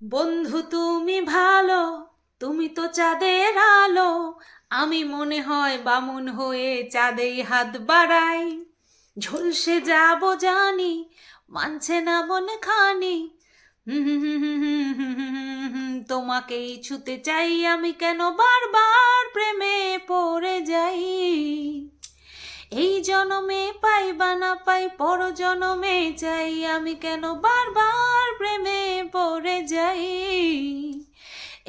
বন্ধু তুমি ভালো তুমি তো চাঁদের আলো আমি মনে হয় বামুন হয়ে চাঁদেই হাত বাড়াই ঝলসে যাব জানি মানছে না মন খানি তোমাকেই ছুতে চাই আমি কেন বারবার প্রেমে পড়ে যাই এই জনমে পাই বা না পাই পর জনমে যাই, আমি কেন বারবার প্রেমে পড়ে যাই?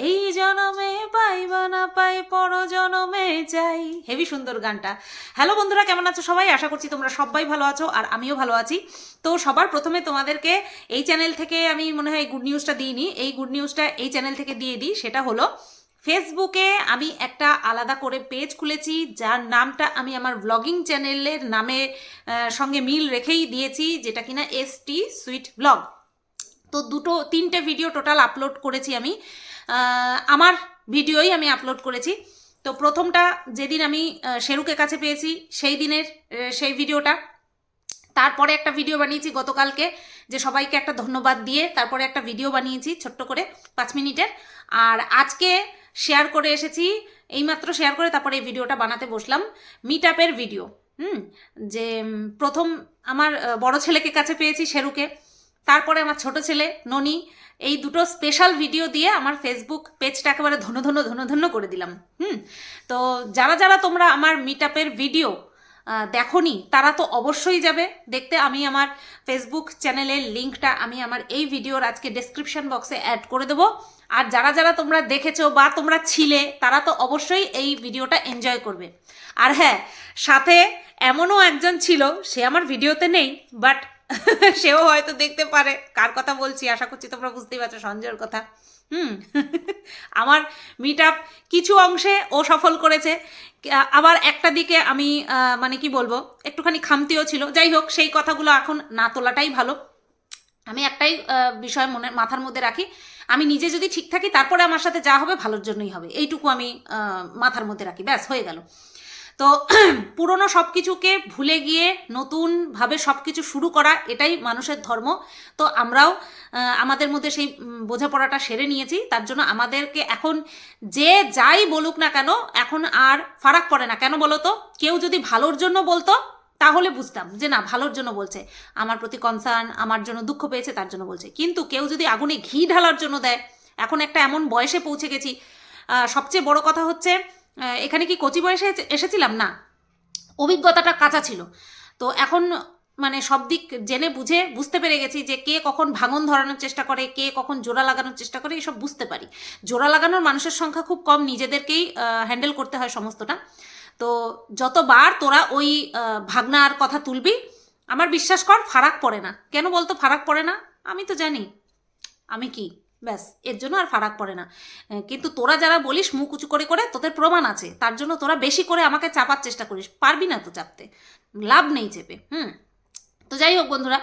এই জনমে পাই বা না পাই পর জনমে চাই হেভি সুন্দর গানটা। হ্যালো বন্ধুরা, কেমন আছো সবাই? আশা করছি তোমরা সবাই ভালো আছো আর আমিও ভালো আছি। তো সবার প্রথমে তোমাদেরকে এই চ্যানেল থেকে আমি মনে হয় গুড নিউজটা দিইনি। এই গুড নিউজটা এই চ্যানেল থেকে দিয়ে দিই। সেটা হলো ফেসবুকে আমি একটা আলাদা করে পেজ খুলেছি, যার নামটা আমি আমার ব্লগিং চ্যানেলের নামে সঙ্গে মিল রেখেই দিয়েছি, যেটা কিনা এস টি সুইট ব্লগ তো দুটো, তিনটে ভিডিও টোটাল আপলোড করেছি আমি। আমার ভিডিওই আমি আপলোড করেছি। তো প্রথমটা যেদিন আমি শেরুকে কাছে পেয়েছি, সেই দিনের সেই ভিডিওটা তারপরে একটা ভিডিও বানিয়েছি গতকালকে, যে সবাইকে একটা ধন্যবাদ দিয়ে তারপরে একটা ভিডিও বানিয়েছি ছোট্ট করে, পাঁচ মিনিটের। আর আজকে শেয়ার করে এসেছি। এইমাত্র শেয়ার করে তারপরে এই ভিডিওটা বানাতে বসলাম। মিট আপের ভিডিও হুম? যে প্রথম আমার বড় ছেলেকে কাছে পেয়েছি, শেরুকে। তারপরে আমার ছোট ছেলে, ননি। এই দুটো স্পেশাল ভিডিও দিয়ে আমার ফেসবুক পেজটা একেবারে ধন্য ধন্য ধন্য করে দিলাম, হুম? তো যারা যারা তোমরা আমার মিট আপের ভিডিও দেখোনি, তারা তো অবশ্যই যাবে। দেখতে আমি আমার ফেসবুক চ্যানেলের লিঙ্কটা আমি আমার এই ভিডিওর আজকে ডেসক্রিপশন বক্সে অ্যাড করে দেবো। আর যারা যারা তোমরা দেখেছ বা তোমরা ছিলে, তারা তো অবশ্যই এই ভিডিওটা এনজয় করবে। আর হ্যাঁ সাথে এমনও একজন ছিল, সে আমার ভিডিওতে নেই বাট সেও হয়তো দেখতে পারে। কার কথা বলছি? আশা করছি তোমরা বুঝতেই পারছ, সঞ্জয়ের কথা। হুম, আমার মিট আপ কিছু অংশে ও সফল করেছে। আবার একটা দিকে আমি মানে কি বলব, একটুখানি খামতিও ছিল। যাই হোক, সেই কথাগুলো এখন না তোলাটাই ভালো। আমি একটাই বিষয় মনে, মাথার মধ্যে রাখি। আমি নিজে যদি ঠিক থাকি, তারপরে আমার সাথে যা হবে ভালোর জন্যই হবে। এইটুকু আমি মাথার মধ্যে রাখি। ব্যাস, হয়ে গেল। তো পুরনো সব কিছুকে ভুলে গিয়ে নতুনভাবে সব কিছু শুরু করা, এটাই মানুষের ধর্ম। তো আমরাও আমাদের মধ্যে সেই বোঝাপড়াটা সেরে নিয়েছি। তার জন্য আমাদেরকে এখন যে যাই বলুক না কেন, এখন আর ফারাক পড়ে না। কেন বলো তো? কেউ যদি ভালোর জন্য বলতো তাহলে বুঝতাম যে না, ভালোর জন্য বলছে। আমার প্রতি কনসার্ন আমার জন্য দুঃখ পেয়েছে, তার জন্য বলছে। কিন্তু কেউ যদি আগুনে ঘি ঢালার জন্য দেয়, এখন একটা এমন বয়সে পৌঁছে গেছি। সবচেয়ে বড় কথা হচ্ছে এখানে কি কচি বয়সে এসেছিলাম? না, অভিজ্ঞতাটা কাঁচা ছিল। তো এখন মানে সব দিক জেনে বুঝে বুঝতে পেরে গেছি যে কে কখন ভাঙন ধরানোর চেষ্টা করে, কে কখন জোড়া লাগানোর চেষ্টা করে, এসব বুঝতে পারি। জোড়া লাগানোর মানুষের সংখ্যা খুব কম, নিজেদেরকেই হ্যান্ডেল করতে হয় সমস্তটা। তো যতবার তোরা ওই ভাগনার কথা তুলবি, আমার বিশ্বাস কর ফারাক পড়ে না। কেন বলতো ফারাক পড়ে না? আমি তো জানি। আমি কি? ব্যাস, এর জন্য আর ফারাক পড়ে না। কিন্তু তোরা যারা বলিস মুখ উঁচু করে করে, তোদের প্রমাণ আছে। তার জন্য তোরা বেশি করে আমাকে চাপার চেষ্টা করিস। পারবি না তো চাপতে। লাভ নেই চেপে, হুম? তো যাই হোক বন্ধুরা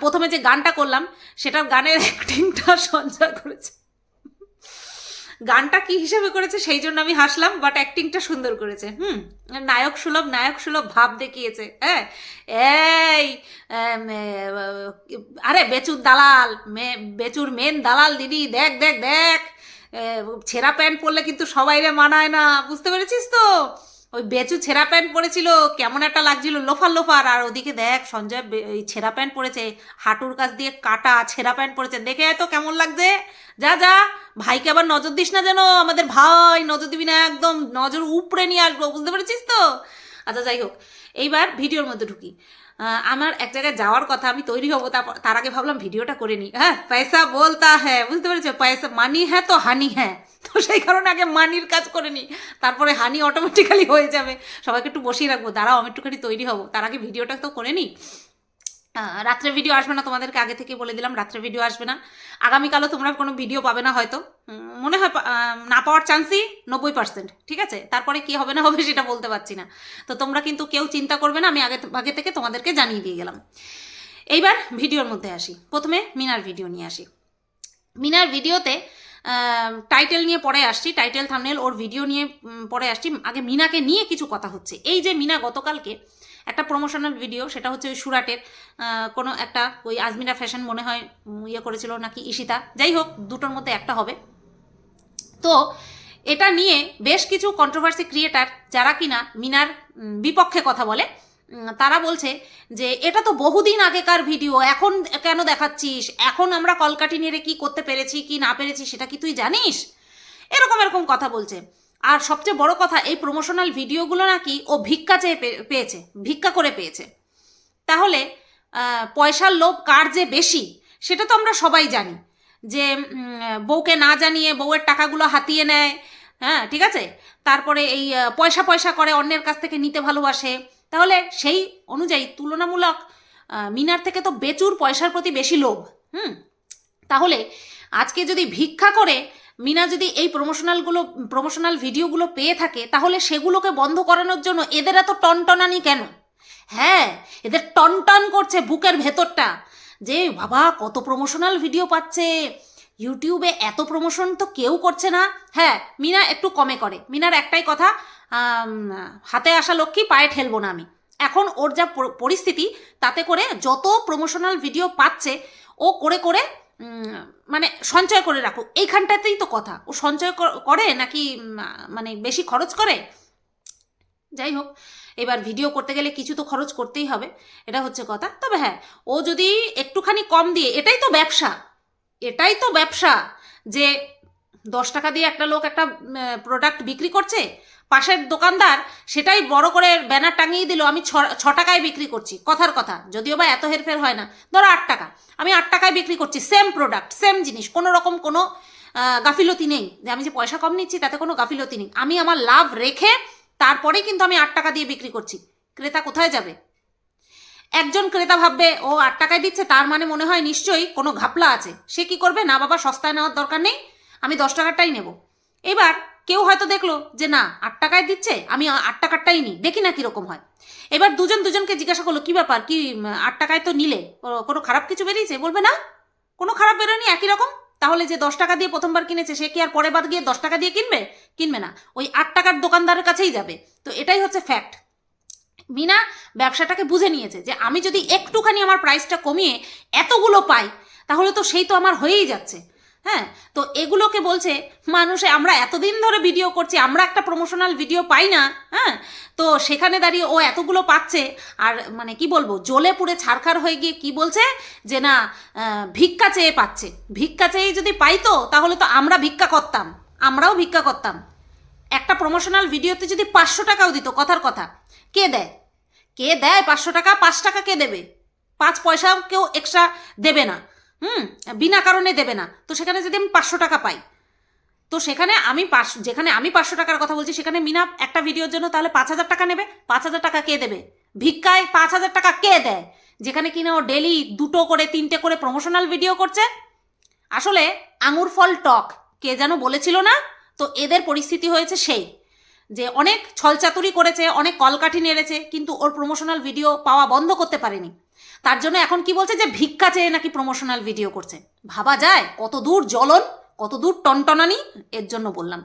প্রথমে যে গানটা করলাম, সেটার গানের অ্যাক্টিংটা সঞ্চয় করেছে। গানটা কি হিসেবে করেছে সেই জন্য আমি হাসলাম বাট অ্যাক্টিংটা সুন্দর করেছে। হুম, নায়ক সুলভ নায়ক সুলভ ভাব দেখিয়েছে হ্যাঁ? এই আরে বেচুর দালাল, মে- বেচুর মেন দালাল দিদি, দেখ দেখ দেখ। ছেঁড়া প্যান্ট পরলে কিন্তু সবাই রে মানায় না, বুঝতে পেরেছিস তো? ওই বেচু ছেঁড়া প্যান্ট পরেছিল, কেমন একটা লাগছিল, লোফার লোফার। আর ওদিকে দেখ, সঞ্জয় এই ছেঁড়া প্যান্ট পরেছে, হাঁটুর কাছ দিয়ে কাটা ছেঁড়া প্যান্ট পরেছে। দেখে তো কেমন লাগছে? যা যা, ভাইকে আবার নজর দিস না যেন, আমাদের ভাই নজর দিবি না, একদম নজর উপড়ে নিয়ে আসব বুঝতে পেরেছিস তো? আচ্ছা যাই হোক, এইবার ভিডিওর মধ্যে ঢুকি। আমার এক জায়গায় যাওয়ার কথা, আমি তৈরি হব তারপর তার আগে ভাবলাম ভিডিওটা করে নিই। হ্যাঁ পয়সা বলতা হ্যাঁ বুঝতে পেরেছ? পয়সা মানি হ্যাঁ তো হানি হ্যাঁ। তো সেই কারণে আগে মানির কাজ করে নিই। তারপরে হানি অটোমেটিক্যালি হয়ে যাবে। সবাইকে একটু বসিয়ে রাখব। দাঁড়াও, আমি একটুখানি তৈরি হব। তার আগে ভিডিওটা তো করে নিই। রাত্রে ভিডিও আসবে না তোমাদেরকে আগে থেকে বলে দিলাম, রাত্রে ভিডিও আসবে না। আগামীকালও তোমরা কোনো ভিডিও পাবে না হয়তো। মনে হয় না পাওয়ার চান্সই নব্বই পার্সেন্ট ঠিক আছে? তারপরে কি হবে না হবে সেটা বলতে পারছি না। তো তোমরা কিন্তু কেউ চিন্তা করবে না, আমি আগে আগে থেকে তোমাদেরকে জানিয়ে দিয়ে গেলাম। এইবার ভিডিওর মধ্যে আসি। প্রথমে মিনার ভিডিও নিয়ে আসি। মিনার ভিডিওতে টাইটেল নিয়ে পরে আসছি টাইটেল থামনেল ওর ভিডিও নিয়ে পরে আসছি। আগে মিনাকে নিয়ে কিছু কথা হচ্ছে। এই যে মিনা, গতকালকে একটা প্রমোশনাল ভিডিও সেটা হচ্ছে ওই সুরাটের কোনো একটা ওই আজমিরা ফ্যাশন মনে হয় ইয়ে করেছিল নাকি ঈশিতা। যাই হোক, দুটোর মধ্যে একটা হবে। তো এটা নিয়ে বেশ কিছু কন্ট্রোভার্সি ক্রিয়েটার যারা কিনা মিনার বিপক্ষে কথা বলে তারা বলছে যে, এটা তো বহুদিন আগেকার ভিডিও, এখন কেন দেখাচ্ছিস? এখন আমরা কলকাঠি নেড়ে কি করতে পেরেছি, কি না পেরেছি, সেটা কি তুই জানিস? এরকম এরকম কথা বলছে। আর সবচেয়ে বড় কথা, এই প্রমোশনাল ভিডিওগুলো নাকি ও ভিক্ষা চেয়ে পেয়েছে, ভিক্ষা করে পেয়েছে। তাহলে পয়সার লোভ কার যে বেশি, সেটা তো আমরা সবাই জানি। যে বউকে না জানিয়ে বউয়ের টাকাগুলো হাতিয়ে নেয় হ্যাঁ ঠিক আছে? তারপরে এই পয়সা পয়সা করে অন্যের কাছ থেকে নিতে ভালোবাসে তাহলে সেই অনুযায়ী তুলনামূলক মিনার থেকে তো বেচুর পয়সার প্রতি বেশি লোভ। হুম? তাহলে আজকে যদি ভিক্ষা করে মিনা যদি এই প্রমোশনালগুলো প্রমোশনাল ভিডিওগুলো পেয়ে থাকে, তাহলে সেগুলোকে বন্ধ করানোর জন্য এদের এত টনটনানি কেন? হ্যাঁ এদের টনটন করছে বুকের ভেতরটা। যে বাবা, কত প্রমোশনাল ভিডিও পাচ্ছে। ইউটিউবে এত প্রমোশন তো কেউ করছে না। হ্যাঁ মিনা একটু কমে করে। মিনার একটাই কথা হাতে আসা লক্ষ্মী, পায়ে ঠেলবো না আমি। এখন ওর যা পরিস্থিতি, তাতে করে যত প্রমোশনাল ভিডিও পাচ্ছে, ও করে করে মানে সঞ্চয় করে রাখুক এইখানটাতেই তো কথা। ও সঞ্চয় করে নাকি মানে বেশি খরচ করে? যাই হোক, এবার ভিডিও করতে গেলে কিছু তো খরচ করতেই হবে। এটা হচ্ছে কথা। তবে হ্যাঁ ও যদি একটুখানি কম দিয়ে, এটাই তো ব্যবসা। এটাই তো ব্যবসা যে দশ টাকা দিয়ে একটা লোক একটা প্রোডাক্ট বিক্রি করছে, পাশের দোকানদার সেটাই বড় করে ব্যানার টাঙিয়ে দিল, আমি ছ টাকায় বিক্রি করছি। কথার কথা, যদিও বা এত হেরফের হয় না। ধরো আট টাকা, আমি আট টাকায় বিক্রি করছি সেম প্রোডাক্ট সেম জিনিস, কোনো রকম কোনো গাফিলতি নেই। যে আমি যে পয়সা কম নিচ্ছি, তাতে কোনো গাফিলতি নেই। আমি আমার লাভ রেখে তারপরেই কিন্তু আমি আট টাকা দিয়ে বিক্রি করছি। ক্রেতা কোথায় যাবে? একজন ক্রেতা ভাববে, ও আট টাকায় দিচ্ছে, তার মানে মনে হয় নিশ্চয়ই কোনো ঘাপলা আছে। সে কি করবে? না বাবা, সস্তায় নেওয়ার দরকার নেই, আমি দশ টাকারটাই নেব। এবার কেউ হয়তো দেখল যে, না, আট টাকায় দিচ্ছে, আমি আট টাকারটাই নিই। দেখি না কীরকম হয়। এবার দুজন দুজনকে জিজ্ঞাসা করল, কি ব্যাপার? কি, আট টাকায় তো নিলে? কোনো খারাপ কিছু বেরিয়েছে? বলবে, না, কোনো খারাপ বেরোয়নি, একই রকম। তাহলে যে দশ টাকা দিয়ে প্রথমবার কিনেছে, সে কি আর পরের বাদ গিয়ে দশ টাকা দিয়ে কিনবে? কিনবে না। ওই আট টাকার দোকানদারের কাছেই যাবে। তো এটাই হচ্ছে ফ্যাক্ট মিনা ব্যবসাটাকে বুঝে নিয়েছে যে আমি যদি একটুখানি আমার প্রাইসটা কমিয়ে এতগুলো পাই, তাহলে তো সেই তো আমার হয়েই যাচ্ছে। হ্যাঁ? তো এগুলোকে বলছে, মানুষে, আমরা এতদিন ধরে ভিডিও করছি, আমরা একটা প্রমোশনাল ভিডিও পাই না। হ্যাঁ? তো সেখানে দাঁড়িয়ে ও এতগুলো পাচ্ছে, আর মানে কি বলব, জ্বলে পুড়ে ছারখার হয়ে গিয়ে কি বলছে যে, না ভিক্ষা চেয়ে পাচ্ছে। ভিক্ষা চেয়ে যদি পাইতো তাহলে তো আমরা ভিক্ষা করতাম। আমরাও ভিক্ষা করতাম। একটা প্রমোশনাল ভিডিওতে যদি পাঁচশো টাকাও দিত, কথার কথা। কে দেয়? কে দেয় পাঁচশো টাকা? পাঁচ টাকা কে দেবে? পাঁচ পয়সাও কেউ এক্সট্রা দেবে না। হুম? বিনা কারণে দেবে না। তো সেখানে যদি আমি পাঁচশো টাকা পাই, তো সেখানে আমি পাঁচ, যেখানে আমি পাঁচশো টাকার কথা বলছি, সেখানে মিনা একটা ভিডিওর জন্য তাহলে পাঁচ হাজার টাকা নেবে। পাঁচ হাজার টাকা কে দেবে? ভিক্ষায় পাঁচ হাজার টাকা কে দেয়? যেখানে কিনা ও ডেলি দুটো করে, তিনটে করে প্রমোশনাল ভিডিও করছে। আসলে আঙুর ফল টক। কে যেন বলেছিল না? তো এদের পরিস্থিতি হয়েছে সেই। যে অনেক ছলচাতুরি করেছে, অনেক কলকাঠি নেড়েছে, কিন্তু ওর প্রমোশনাল ভিডিও পাওয়া বন্ধ করতে পারেনি। তার জন্য এখন কি বলছে যে ভিক্ষা চেয়ে নাকি প্রমোশনাল ভিডিও করছে। ভাবা যায়, কত দূর জ্বলন, কত দূর টনটনানি, এর জন্য বললাম।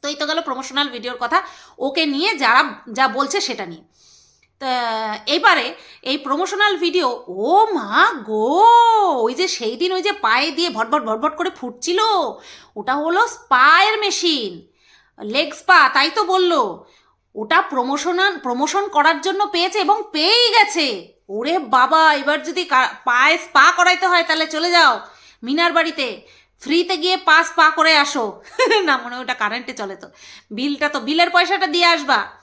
তো এই তো গেল প্রমোশনাল ভিডিওর কথা। ওকে নিয়ে যারা যা বলছে সেটা নিয়ে। এবারে এই প্রমোশনাল ভিডিও ও মা গো! ওই যে সেই দিন ওই যে পায়ে দিয়ে ভটভট ভটভট করে ফুটছিল, ওটা হলো স্পায়ের মেশিন লেগ স্পা তাই তো বলল। ওটা প্রমোশনাল প্রমোশন করার জন্য পেয়েছে এবং পেয়েই গেছে। ওরে বাবা, এবার যদি পায়ে স্পা করাইতে হয় তাহলে চলে যাও মিনার বাড়িতে। ফ্রিতে গিয়ে পাস পা করে আসো। না, মনে ওটা কারেন্টে চলে তো। বিলটা তো, বিলের পয়সাটা দিয়ে আসবা।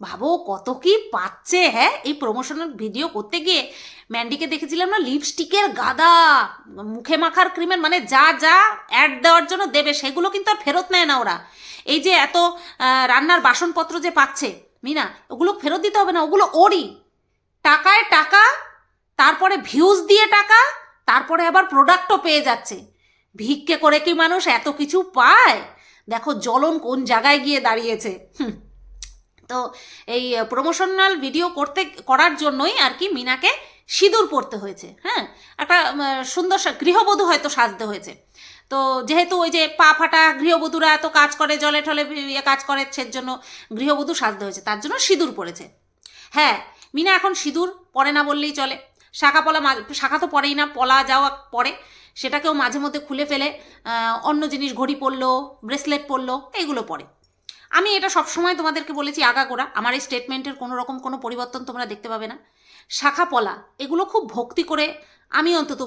ভাবো কত কি পাচ্ছে হ্যাঁ? এই প্রমোশনাল ভিডিও করতে গিয়ে ম্যান্ডিকে দেখেছিলাম না? লিপস্টিকের গাদা, মুখে মাখার ক্রিমের মানে যা যা অ্যাড দেওয়ার জন্য দেবে, সেগুলো কিন্তু আর ফেরত নেয় না ওরা। এই যে এত রান্নার বাসনপত্র যে পাচ্ছে, মিনা, ওগুলো ফেরত দিতে হবে না, ওগুলো ওরই। টাকায় টাকা, তারপরে ভিউজ দিয়ে টাকা, তারপরে আবার প্রোডাক্টও পেয়ে যাচ্ছে। ভিক্ষে করে কি মানুষ এত কিছু পায়? দেখো জ্বলন কোন জায়গায় গিয়ে দাঁড়িয়েছে। হুম। তো এই প্রমোশনাল ভিডিও করতে, করার জন্যই আর কি মিনাকে সিঁদুর পরতে হয়েছে হ্যাঁ? একটা সুন্দর গৃহবধূ হয়তো সাজতে হয়েছে। তো যেহেতু ওই যে পা ফাটা গৃহবধূরা এত কাজ করে, জলে টলে ইয়ে কাজ করে, সেজন্য গৃহবধূ সাজতে হয়েছে, তার জন্য সিঁদুর পরেছে। হ্যাঁ মিনা এখন সিঁদুর পরে না বললেই চলে। শাখা পলা শাখা তো পরেই না, পলা যাওয়া পরে। সেটাকেও মাঝে মধ্যে খুলে ফেলে অন্য জিনিস, ঘড়ি পরলো, ব্রেসলেট পরলো, এইগুলো পরে। আমি এটা সবসময় তোমাদেরকে বলেছি আগাগোড়া আমার এই স্টেটমেন্টের কোনো রকম কোনো পরিবর্তন তোমরা দেখতে পাবে না। শাখা পলা, এগুলো খুব ভক্তি করে আমি অন্তত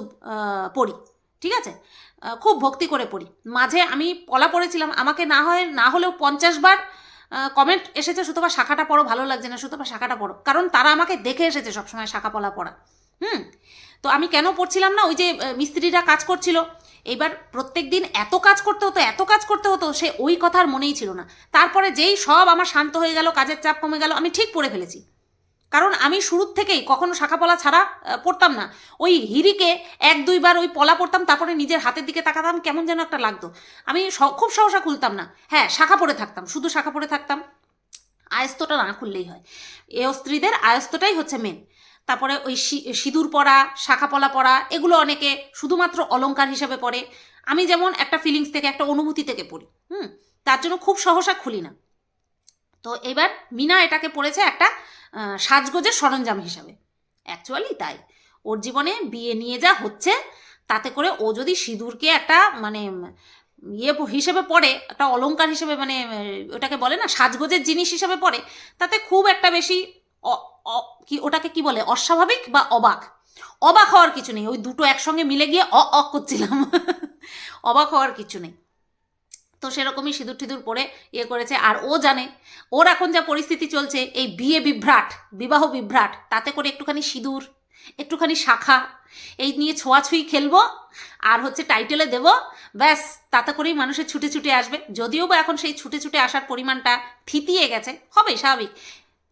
পড়ি, ঠিক আছে? খুব ভক্তি করে পড়ি। মাঝে আমি পলা পড়েছিলাম, আমাকে না হয়, না হলেও পঞ্চাশ বার কমেন্ট এসেছে, সুতপা, শাখাটা পড়ো, ভালো লাগছে না, সুতপা, শাখাটা পড়ো। কারণ তারা আমাকে দেখে এসেছে সবসময় শাখা পলা পড়া। হুম? তো আমি কেন পড়ছিলাম না? ওই যে মিস্ত্রিরা কাজ করছিল এবার প্রত্যেক দিন এত কাজ করতে হতো, এত কাজ করতে হতো, সে ওই কথার মনেই ছিল না। তারপরে যেই সব আমার শান্ত হয়ে গেল, কাজের চাপ কমে গেল, আমি ঠিক পড়ে ফেলেছি। কারণ আমি শুরুর থেকেই কখনো শাখা পলা ছাড়া পড়তাম না। ওই হিরিকে এক দুইবার ওই পলা পড়তাম, তারপরে নিজের হাতের দিকে তাকাতাম, কেমন যেন একটা লাগতো। আমি খুব সহসা খুলতাম না। হ্যাঁ শাখা পড়ে থাকতাম, শুধু শাখা পড়ে থাকতাম। আয়স্তটা না খুললেই হয়। এ স্ত্রীদের আয়স্তটাই হচ্ছে মেন তারপরে ওই সিঁদুর পরা শাখা পলা পরা, এগুলো অনেকে শুধুমাত্র অলঙ্কার হিসেবে পড়ে আমি যেমন একটা ফিলিংস থেকে, একটা অনুভূতি থেকে পড়ি, হুম? তার জন্য খুব সহসা খুলি না। তো এবার মিনা এটাকে পড়েছে একটা সাজগোজের সরঞ্জাম হিসাবে। অ্যাকচুয়ালি তাই। ওর জীবনে বিয়ে নিয়ে যা হচ্ছে, তাতে করে ও যদি সিঁদুরকে একটা মানে ইয়ে হিসেবে পড়ে, একটা অলঙ্কার হিসেবে মানে ওটাকে বলে না, সাজগোজের জিনিস হিসেবে পড়ে, তাতে খুব একটা বেশি কি ওটাকে কি বলে? অস্বাভাবিক বা অবাক? অবাক হওয়ার কিছু নেই। ওই দুটো একসঙ্গে মিলে গিয়ে অ অ করছিলাম। অবাক হওয়ার কিছু নেই। তো সেরকমই সিঁদুর টিঁদুর পরে ইয়ে করেছে। আর ও জানে, ওর এখন যা পরিস্থিতি চলছে, এই বিয়ে বিভ্রাট, বিবাহ বিভ্রাট, তাতে করে একটুখানি সিঁদুর, একটুখানি শাখা, এই নিয়ে ছোঁয়াছুঁই খেলব, আর হচ্ছে টাইটেলে দেব, ব্যাস, তাতে করেই মানুষের ছুটে ছুটে আসবে। যদিও বা এখন সেই ছুটে ছুটে আসার পরিমাণটা থিতিয়ে গেছে হবে স্বাভাবিক।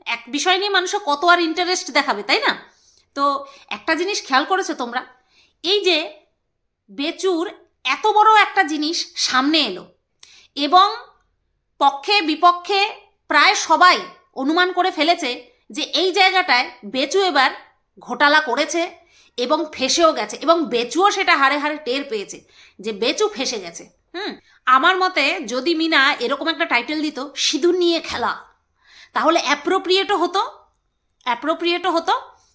এক বিষয় নিয়ে মানুষের কত আর ইন্টারেস্ট দেখাবে, তাই না? তো একটা জিনিস খেয়াল করেছ তোমরা? এই যে বেচুর এত বড় একটা জিনিস সামনে এলো এবং পক্ষে বিপক্ষে প্রায় সবাই অনুমান করে ফেলেছে যে এই জায়গাটায় বেচু এবার ঘোটালা করেছে এবং ফেসেও গেছে এবং বেচুও সেটা হারে হারে টের পেয়েছে যে বেচু ফেসে গেছে। হুম? আমার মতে যদি মিনা এরকম একটা টাইটেল দিত, সিঁদুর নিয়ে খেলা। তাহলে অ্যাপ্রোপ্রিয়েটও হতো অ্যাপ্রোপ্রিয়েটও হতো।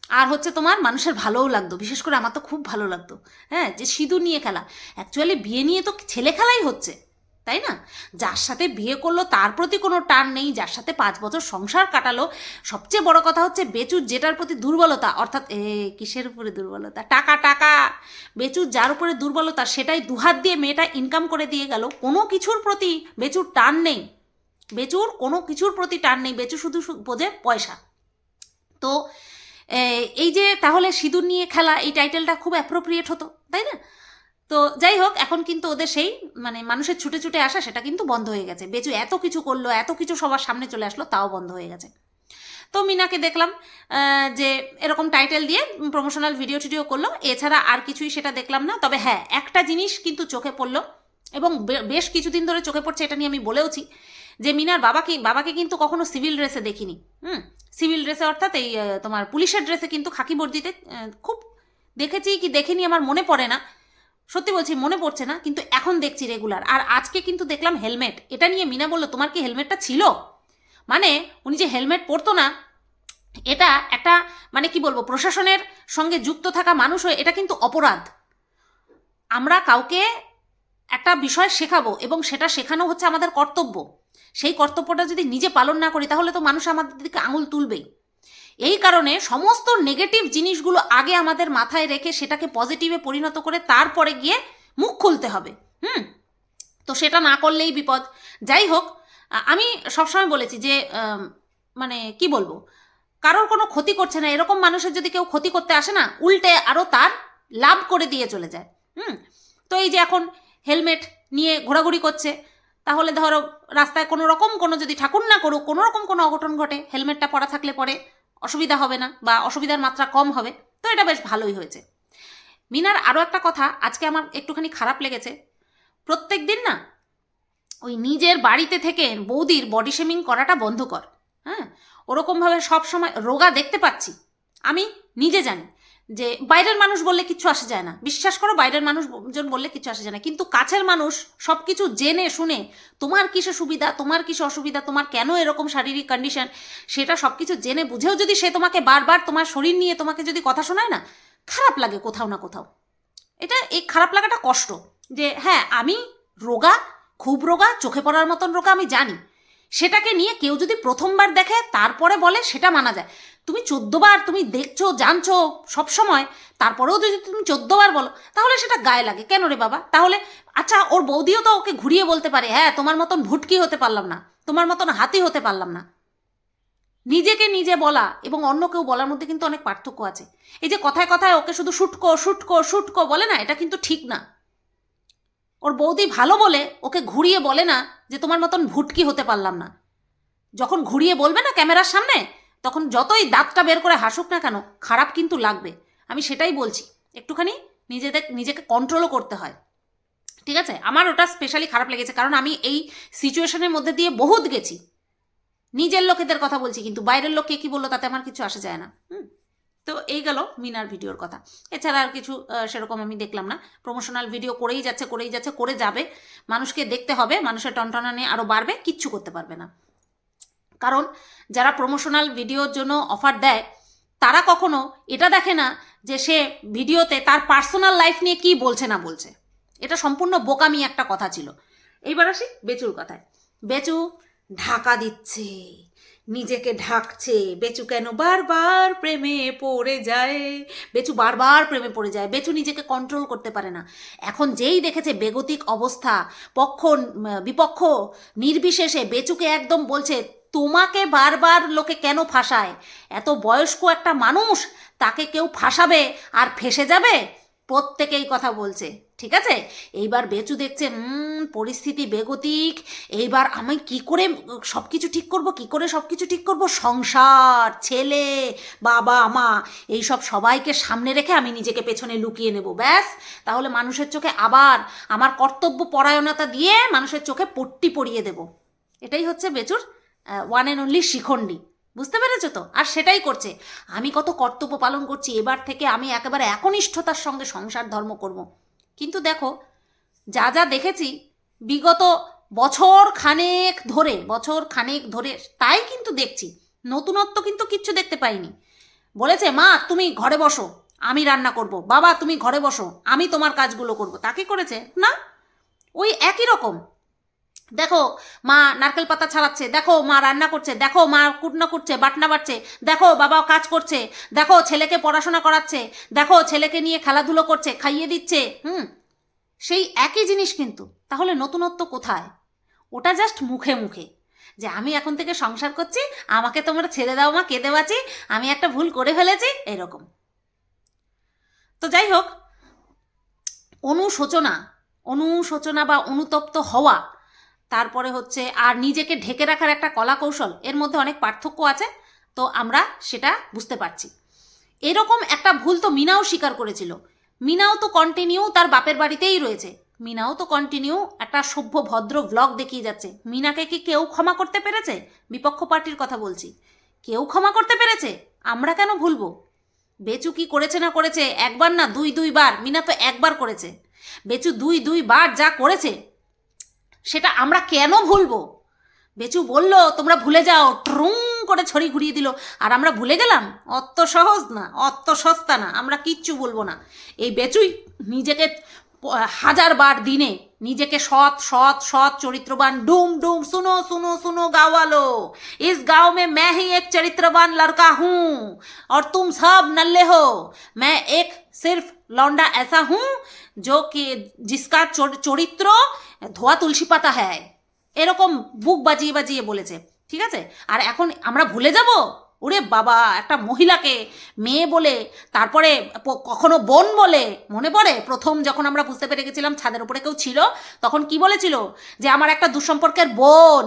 আর হচ্ছে তোমার মানুষের ভালোও লাগতো, বিশেষ করে আমার তো খুব ভালো লাগতো। হ্যাঁ যে সিঁদুর নিয়ে খেলা। অ্যাকচুয়ালি বিয়ে নিয়ে তো ছেলে খেলাই হচ্ছে, তাই না? যার সাথে বিয়ে করল, তার প্রতি কোনো টান নেই, যার সাথে পাঁচ বছর সংসার কাটালো। সবচেয়ে বড় কথা হচ্ছে, বেচুর যেটার প্রতি দুর্বলতা, অর্থাৎ, এ, কিসের উপরে দুর্বলতা? টাকা টাকা। বেচুর যার উপরে দুর্বলতা, সেটাই দুহাত দিয়ে মেয়েটা ইনকাম করে দিয়ে গেল। কোনো কিছুর প্রতি বেচুর টান নেই। বেচুর কোনো কিছুর প্রতি টান নেই বেচু শুধু বোঝে পয়সা। তো এই যে তাহলে সিঁদুর নিয়ে খেলা, এই টাইটেলটা খুব অ্যাপ্রোপ্রিয়েট হতো, তাই না? তো যাই হোক, এখন কিন্তু ওদের সেই মানে মানুষের ছুটে ছুটে আসা, সেটা কিন্তু বন্ধ হয়ে গেছে। বেচু এত কিছু করল, এত কিছু সবার সামনে চলে আসলো, তাও বন্ধ হয়ে গেছে। তো মিনাকে দেখলাম যে এরকম টাইটেল দিয়ে প্রমোশনাল ভিডিও টিডিও করল, এছাড়া আর কিছুই সেটা দেখলাম না। তবে হ্যাঁ একটা জিনিস কিন্তু চোখে পড়ল, এবং বেশ কিছুদিন ধরে চোখে পড়ছে, এটা নিয়ে আমি বলেওছি যে মিনার বাবাকে বাবাকে কিন্তু কখনো সিভিল ড্রেসে দেখিনি। হুম? সিভিল ড্রেসে অর্থাৎ এই তোমার পুলিশের ড্রেসে কিন্তু খাকি বর্দিতে খুব দেখেছি কি দেখিনি আমার মনে পড়ে না। সত্যি বলছি, মনে পড়ছে না, কিন্তু এখন দেখছি রেগুলার আর আজকে কিন্তু দেখলাম হেলমেট এটা নিয়ে মিনা বলল, তোমার কি হেলমেটটা ছিল? মানে উনি যে হেলমেট পরতো না, এটা একটা মানে কি বলব, প্রশাসনের সঙ্গে যুক্ত থাকা মানুষ হয়ে এটা কিন্তু অপরাধ। আমরা কাউকে একটা বিষয় শেখাবো এবং সেটা শেখানো হচ্ছে আমাদের কর্তব্য। সেই কর্তব্যটা যদি নিজে পালন না করি, তাহলে তো মানুষ আমাদের দিকে আঙুল তুলবেই। এই কারণে সমস্ত নেগেটিভ জিনিসগুলো আগে আমাদের মাথায় রেখে সেটাকে পজিটিভে পরিণত করে তারপরে গিয়ে মুখ খুলতে হবে। হুম? তো সেটা না করলেই বিপদ। যাই হোক আমি সবসময় বলেছি যে মানে কি বলব? কারোর কোনো ক্ষতি করছে না, এরকম মানুষের যদি কেউ ক্ষতি করতে আসে না, উল্টে আরও তার লাভ করে দিয়ে চলে যায়। হুম? তো এই যে এখন হেলমেট নিয়ে ঘোরাঘুরি করছে, তাহলে ধরো রাস্তায় কোনো রকম কোনো যদি ঠাকুর না করুক, কোনো রকম কোনো অঘটন ঘটে, হেলমেটটা পরা থাকলে পরে অসুবিধা হবে না বা অসুবিধার মাত্রা কম হবে, তো এটা বেশ ভালোই হয়েছে। মিনার আরও একটা কথা, আজকে আমার একটুখানি খারাপ লেগেছে। প্রত্যেক দিন না ওই নিজের বাড়িতে থেকে বৌদির বডি শেমিং করাটা বন্ধ কর হ্যাঁ? ওরকমভাবে সব সময় রোগা দেখতে পাচ্ছি, আমি নিজে জানি। যে বাইরের মানুষ বললে কিচ্ছু আসে যায় না। বিশ্বাস করো, বাইরের মানুষজন বললে কিছু আসে যায় না। কিন্তু কাছের মানুষ সব কিছু জেনে শুনে, তোমার কিসে সুবিধা, তোমার কিসে অসুবিধা, তোমার কেন এরকম শারীরিক কন্ডিশন সেটা সব কিছু জেনে বুঝেও যদি সে তোমাকে বারবার তোমার শরীর নিয়ে তোমাকে যদি কথা শোনায় না, খারাপ লাগে কোথাও না কোথাও। এটা এই খারাপ লাগাটা কষ্ট। যে হ্যাঁ আমি রোগা, খুব রোগা, চোখে পড়ার মতন রোগা আমি জানি। সেটাকে নিয়ে কেউ যদি প্রথমবার দেখে, তারপরে বলে, সেটা মানা যায়। তুমি চোদ্দবার তুমি দেখছ, জানছো সব সময়, তারপরেও যদি তুমি চোদ্দবার বলো, তাহলে সেটা গায়ে লাগে। কেন রে বাবা? তাহলে আচ্ছা ওর বৌদিও তো ওকে ঘুরিয়ে বলতে পারে হ্যাঁ তোমার মতন ভুটকি হতে পারলাম না, তোমার মতন হাতি হতে পারলাম না। নিজেকে নিজে বলা এবং অন্য কেউ বলার মধ্যে কিন্তু অনেক পার্থক্য আছে। এই যে কথায় কথায় ওকে শুধু শুটকো শুটকো শুটকো বলে না, এটা কিন্তু ঠিক না। ওর বৌদি ভালো বলে, ওকে ঘুরিয়ে বলে না যে তোমার মতন ভুটকি হতে পারলাম না। যখন ঘুরিয়ে বলবে না ক্যামেরার সামনে তখন যতই দাঁতটা বের করে হাসুক না কেন, খারাপ কিন্তু লাগবে। আমি সেটাই বলছি। একটুখানি নিজেদের, নিজেকে কন্ট্রোলও করতে হয়। ঠিক আছে? আমার ওটা স্পেশালি খারাপ লেগেছে, কারণ আমি এই সিচুয়েশনের মধ্যে দিয়ে বহুত গেছি। নিজের লোকেদের কথা বলছি কিন্তু, বাইরের লোক কে কী বলল তাতে আমার কিছু আসা যায় না। হুম? তো এই গেল মিনার ভিডিওর কথা। এছাড়া আর কিছু সেরকম আমি দেখলাম না। প্রমোশনাল ভিডিও করেই যাচ্ছে করেই যাচ্ছে, করে যাবে। মানুষকে দেখতে হবে, মানুষের টনটনা নিয়ে আরও বাড়বে, কিচ্ছু করতে পারবে না। কারণ যারা প্রমোশনাল ভিডিওর জন্য অফার দেয়, তারা কখনো এটা দেখে না যে সে ভিডিওতে তার পার্সোনাল লাইফ নিয়ে কি বলছে না বলছে। এটা সম্পূর্ণ বোকামি একটা কথা ছিল। এইবার আসি বেচুর কথায়। বেচু ঢাকা দিচ্ছে, নিজেকে ঢাকছে। বেচু কেন বারবার প্রেমে পড়ে যায়? বেচু বারবার প্রেমে পড়ে যায়। বেচু নিজেকে কন্ট্রোল করতে পারে না। এখন যেই দেখেছে বেগতিক অবস্থা, পক্ষ বিপক্ষ, নির্বিশেষে বেচুকে একদম বলছে তোমাকে বারবার লোকে কেন ফাঁসায়? এত বয়স্ক একটা মানুষ তাকে কেউ ফাঁসাবে আর ফেসে যাবে? প্রত্যেকেই কথা বলছে, ঠিক আছে? এইবার বেচু দেখছে পরিস্থিতি বেগতিক। এইবার আমি কি করে সব কিছু ঠিক করব? কি করে সব কিছু ঠিক করব? সংসার, ছেলে, বাবা, মা, এইসব সবাইকে সামনে রেখে আমি নিজেকে পেছনে লুকিয়ে নেব, ব্যাস। তাহলে মানুষের চোখে আবার আমার কর্তব্য পরায়ণতা দিয়ে মানুষের চোখে পট্টি পরিয়ে দেব। এটাই হচ্ছে বেচুর ওয়ান অ্যান্ড অনলি শিখণ্ডী। বুঝতে পেরেছ তো? আর সেটাই করছে। আমি কত কর্তব্য পালন করছি, এবার থেকে আমি একেবারে একনিষ্ঠতার সঙ্গে সংসার ধর্ম করব। কিন্তু দেখো, যা যা দেখেছি, বিগত বছর খানেক ধরে, বছর খানেক ধরে তাই কিন্তু দেখছি। নতুনত্ব কিন্তু কিচ্ছু দেখতে পাইনি। বলেছে, মা, তুমি ঘরে বসো, আমি রান্না করব। বাবা, তুমি ঘরে বসো, আমি তোমার কাজগুলো করব। তাকে করেছে? না। ওই একই রকম। দেখো, মা নারকেল পাতা ছাড়াচ্ছে, দেখো, মা রান্না করছে, দেখো, মা কুটনা করছে, বাটনা বাটছে, দেখো বাবা কাজ করছে, দেখো, ছেলেকে পড়াশোনা করাচ্ছে, দেখো, ছেলেকে নিয়ে খেলাধুলো করছে, খাইয়ে দিচ্ছে, হুম? সেই একই জিনিস কিন্তু, তাহলে নতুনত্ব কোথায়? ওটা জাস্ট মুখে মুখে, যে আমি এখন থেকে সংসার করছি, আমাকে তোমরা ছেড়ে দাও মা কেঁদে বাঁচি আমি একটা ভুল করে ফেলেছি, এরকম। তো যাই হোক, অনুশোচনা অনুশোচনা বা অনুতপ্ত হওয়া তারপরে হচ্ছে, আর নিজেকে ঢেকে রাখার একটা কলা কৌশল এর মধ্যে অনেক পার্থক্য আছে, তো আমরা সেটা বুঝতে পারছি। এরকম একটা ভুল তো মিনাও স্বীকার করেছিল। মিনাও তো কন্টিনিউ তার বাপের বাড়িতেই রয়েছে। মিনাও তো কন্টিনিউ একটা সভ্য ভদ্র ব্লগ দেখিয়ে যাচ্ছে। মিনাকে কি কেউ ক্ষমা করতে পেরেছে? বিপক্ষ পার্টির কথা বলছি। কেউ ক্ষমা করতে পেরেছে? আমরা কেন ভুলবো? বেচু কি করেছে না করেছে? একবার না দুই দুইবার। মিনা তো একবার করেছে। বেচু দুই দুইবার যা করেছে সেটা আমরা কেন ভুলবো বেচু বলল তোমরা ভুলে যাও ট্রুং করে ছড়ি ঘুরিয়ে দিল আর আমরা ভুলে গেলাম অত সহজ না অত সস্তা না আমরা কিচ্ছু বলবো না এই বেচুই নিজেকে প- হাজার বার দিনে নিজেকে সৎ সৎ সৎ চরিত্রবান डूम डूम सुनो सुनो सुनो गाँव वालों इस गांव में मैं ही एक चरित्रवान लड़का हूँ और तुम सब नल्ले हो मैं एक सिर्फ लौंडा ऐसा हूँ जो कि जिसका चोर- চরিত্র ধোয়া তুলসী পাতা হ্যায়। এরকম বুক বাজিয়ে বাজিয়ে বলেছে, ঠিক আছে? আর এখন আমরা ভুলে যাব? ওরে বাবা, একটা মহিলাকে, মেয়ে বলে, তারপরে কখনো বোন বলে, মনে পড়ে? প্রথম যখন আমরা বুঝতে পেরে গেছিলাম ছাদের উপরে কেউ ছিল, তখন কি বলেছিল? যে আমার একটা দুঃসম্পর্কের বোন।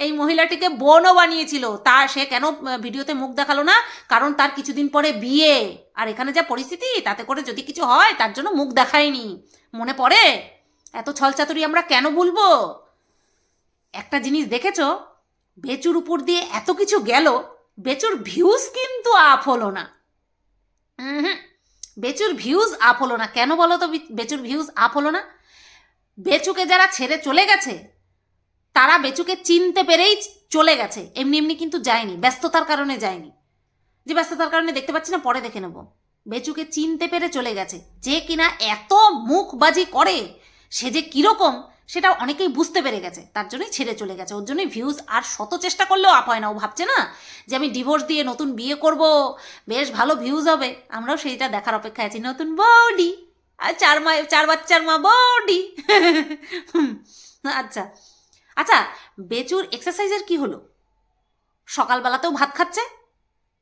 এই মহিলাটিকে বোনও বানিয়েছিল। তা সে কেন ভিডিওতে মুখ দেখাল না? কারণ তার কিছুদিন পরে বিয়ে। আর এখানে যা পরিস্থিতি, তাতে করে যদি কিছু হয়, তার জন্য মুখ দেখায়নি। মনে পড়ে? এত ছলচাতুরি আমরা কেন বলব? একটা জিনিস দেখেছ? বেচুর উপর দিয়ে এত কিছু গেল, বেচুর ভিউজ কিন্তু আপ হলো না। বেচুর ভিউজ আপ হলো না। কেন বলো তো বেচুর ভিউজ আপ হলো না? বেচুকে যারা ছেড়ে চলে গেছে, তারা বেচুকে চিনতে পেরেই চলে গেছে। এমনি এমনি কিন্তু যায়নি, ব্যস্ততার কারণে যায়নি। যে ব্যস্ততার কারণে দেখতে পাচ্ছি না, পরে দেখে নেব। বেচুকে চিনতে পেরে চলে গেছে। যে কিনা এত মুখবাজি করে সে যে কীরকম, সেটা অনেকেই বুঝতে পেরে গেছে। তার জন্যই ছেড়ে চলে গেছে। ওর জন্যই ভিউজ আর শত চেষ্টা করলেও আপ হয় না। ও ভাবছে না যে আমি ডিভোর্স দিয়ে নতুন বিয়ে করব। বেশ ভালো ভিউজ হবে। আমরাও সেইটা দেখার অপেক্ষায় আছি। নতুন বডি আর চার মা, চার বাচ্চার মা বডি আচ্ছা। আচ্ছা বেচুর এক্সারসাইজের কি হলো? সকালবেলাতেও ভাত খাচ্ছে?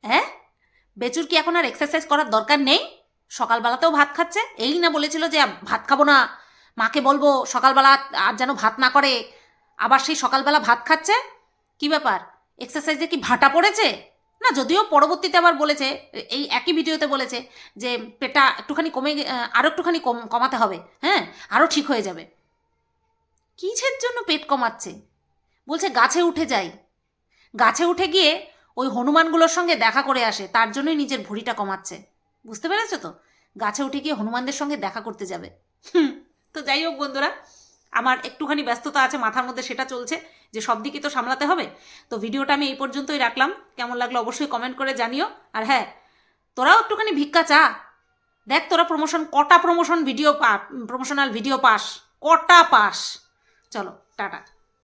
হ্যাঁ? বেচুর কি এখন আর এক্সারসাইজ করার দরকার নেই? সকালবেলাতেও ভাত খাচ্ছে? এই না বলেছিল যে ভাত খাব না। মাকে বলব সকালবেলা আর যেন ভাত না করে আবার সেই সকালবেলা ভাত খাচ্ছে? কি ব্যাপার? এক্সারসাইজে কি ভাটা পড়েছে? না যদিও পরবর্তীতে আবার বলেছে এই একই ভিডিওতে বলেছে যে পেটটা একটুখানি কমে আরও একটুখানি কম কমাতে হবে হ্যাঁ? আরও ঠিক হয়ে যাবে। কিসের জন্য পেট কমাচ্ছে? বলছে গাছে উঠে যাই। গাছে উঠে গিয়ে ওই হনুমানগুলোর সঙ্গে দেখা করে আসে তার জন্যই নিজের ভুঁড়িটা কমাচ্ছে। বুঝতে পেরেছ তো? গাছে উঠে গিয়ে হনুমানদের সঙ্গে দেখা করতে যাবে। হুম, তো যাই হোক বন্ধুরা, আমার একটুখানি ব্যস্ততা আছে, মাথার মধ্যে সেটা চলছে যে সব দিকে তো সামলাতে হবে। তো ভিডিওটা আমি এই পর্যন্তই রাখলাম। কেমন লাগল অবশ্যই কমেন্ট করে জানিও। আর হ্যাঁ তোরাও একটুখানি ভিক্ষা চা। দেখ তোরা প্রমোশন কটা প্রমোশন ভিডিও পা প্রমোশনাল ভিডিও পাস। কটা পাস। চলো, টাটা।